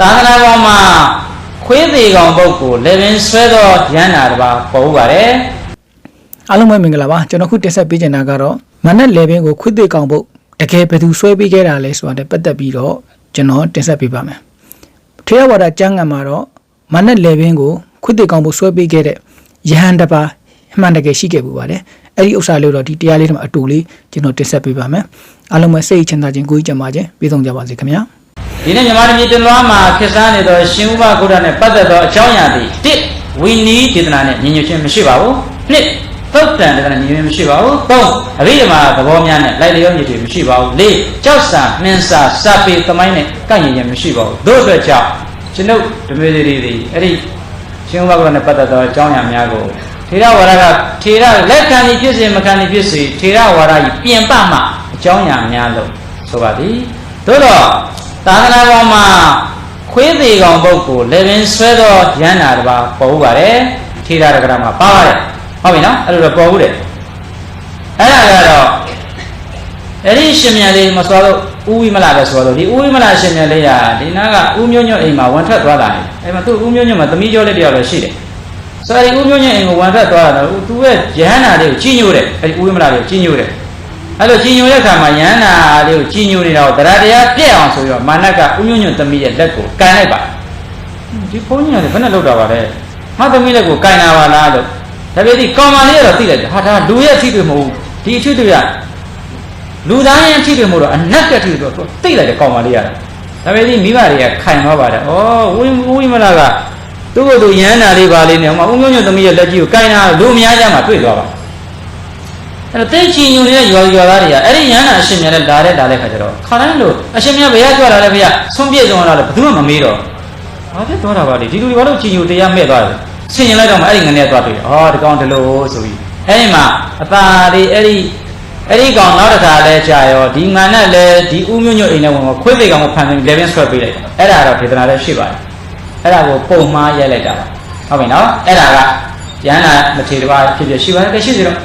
သာသနာပေါ်မှာခွေးသေးကောင်ပုတ်ကိုလေပင်ဆွဲသောရဟန္တာတစ်ပါးပေါ်ဥပါတယ်အားလုံးပဲမင်္ဂလာပါကျွန်တော်ခုတင်ဆက်ပေးချင်တာကတော့မနက်လေပင်ကိုခွေးသေးကောင်ပုတ်တကယ်ဘယ်သူဆွဲပေးခဲ့တာလဲဆိုတာနဲ့ပတ်သက်ပြီးတော့ကျွန်တော်တင်ဆက်ပေးပါမယ်ထေရဝါဒကျမ်းဂန်မှာတော့မနက်လေပင်ကိုခွေးသေးကောင်ပုတ်ဆွဲပေးခဲ့တဲ့ယဟန်တစ်ပါးအမှန်တကယ်ရှိခဲ့ပူပါတယ်အဲ့ဒီဥစ္စာလေးတော့ဒီတရားလေးတွေမှာအတူလေးကျွန်တော်တင်ဆက်ပေးပါမယ်အားလုံးပဲစိတ်ချမ်းသာခြင်းကိုယ်ကြီးကျန်းမာခြင်းပြည့်စုံကြပါစေခင်ဗျာ ဒီနေ့မြန်မာပြည်တင်လွှားမှာခေတ်စားနေသောရှင်ဥပဂုဒ္ဒနဲ့ပတ်သက်သောအကြောင်းအရာတွေတစ်ဝီနီးဒေသနာနဲ့ညီညွတ်ခြင်းမရှိပါဘူးနှစ်သုတ်တန်ဒေသနာညီညွတ်ခြင်းမရှိပါဘူးသုံးအဘိဓမ္မာသဘောများနဲ့လိုက်လျောညီတွေမရှိပါဘူးလေးကြောက်စာနှင်းစာစာပေသမိုင်းနဲ့ကန့်ရင်ခြင်းမရှိပါဘူးတို့အတွက်ကြောင့်ကျွန်ုပ်ဓမေတွေတွေအဲ့ဒီရှင်ဥပဂုဒ္ဒနဲ့ပတ်သက်သောအကြောင်းအရာများကိုထေရဝါဒကထေရလက်ခံနေဖြစ်စေမခံနေဖြစ်စေထေရဝါဒကြီးပြင်ပမှအကြောင်းအရာများလို့ဆိုပါသည်သို့တော့ သာသနာပေါ်မှာခွေးသေးကောင်ပုတ်ကိုလေပင်ဆွဲသောရဟန္တာတစ်ပါးပေါ်ဥပါတယ်ထေရရကရမှာပါပါတယ်ဟုတ်ပြီနော်အဲ့လိုတော့ပေါ်ဥတယ်အဲ့ဒါကတော့အဲ့ဒီရှင်မြန်လေးမဆိုတော့ဥဝိမလာပဲဆိုတော့ဒီဥဝိမလာရှင်မြန်လေးကဒီနားကဥမျိုးညွတ်အိမ်မှာဝန်ထွက်သွားတာလေအဲ့မှာသူ့ဥမျိုးညွတ်မှာသမီးကျော်လေးတယောက်လည်းရှိတယ်ဆိုတော့ဒီဥမျိုးညွတ်အိမ်ကိုဝန်ထွက်သွားတာတော့သူ့ရဲ့ရဟန္တာလေးကိုကြီးညိုတယ်အဲ့ဒီဥဝိမလာလေးကိုကြီးညိုတယ် အဲ့လိုကြီးညိုတဲ့အခါမှာယန္နာလေးကိုကြီးညိုနေတာကိုတရားတရားပြည့်အောင်ဆိုပြီးတော့မာနကဥညွညွသမီးရဲ့လက်ကိုကန်လိုက်ပါဒီဘုန်းကြီးကလည်းဘယ်နဲ့လောက်တာပါလဲငါသမီးလက်ကိုကန်တာပါလားလို့ဒါပေမဲ့ကောင်မလေးကတော့သိလိုက်တယ်ဟာဒါလူရဲ့အထိတွေမဟုတ်ဘူးဒီအထိတွေကလူသားရဲ့အထိတွေမဟုတ်တော့အနက်ကထိတွေတော့သိလိုက်တယ်ကောင်မလေးကဒါပေမဲ့မိဘတွေကခိုင်သွားပါတယ်ဩဝိဝိမလာကသူ့ကိုယ်သူယန္နာလေးပါလေးနဲ့ဟိုမှာဥညွညွသမီးရဲ့လက်ကြီးကိုကန်တာလူအများကြီးမှတွေ့သွားပါ အဲ့တော့တိတ်ချီညူနေတဲ့ရွာရွာသားတွေကအဲ့ဒီရဟန္တာအရှင်မြတ်နဲ့လာတဲ့လာတဲ့ခါကျတော့ခါတိုင်းလို့အရှင်မြတ်ဘယ်ရကြွလာလဲဘုရားဆုံးပြည့်ဆုံးလာလဲဘယ်သူမှမမေးတော့ဘာဖြစ်သွားတာပါလဲဒီလူတွေဘာလို့ချီညူတရားမဲ့သွားလဲဆင်ញင်လိုက်တော့မှအဲ့ဒီငနဲ့သွားတွေ့တယ်အော်ဒီကောင်ဒီလိုဆိုပြီးအဲ့ဒီမှာအသာတွေအဲ့ဒီအဲ့ဒီကောင်နောက်တစ်ခါလဲကြာရောဒီငါနဲ့လဲဒီဥမျိုးညွတ်အိမ်နဲ့ဝင်ခွေးသေးကောင်ကိုဖန်ဆင်းလေဗင်းဆွဲပေးလိုက်အဲ့ဒါတော့ဒေသနာလည်းရှိပါတယ်အဲ့ဒါကိုပုံမှားရိုက်လိုက်တာပါဟုတ်ပြီနော်အဲ့ဒါကရဟန္တာမထေရဘာဖြစ်ဖြစ်ရှိပါတယ်ကဲရှိစီတော့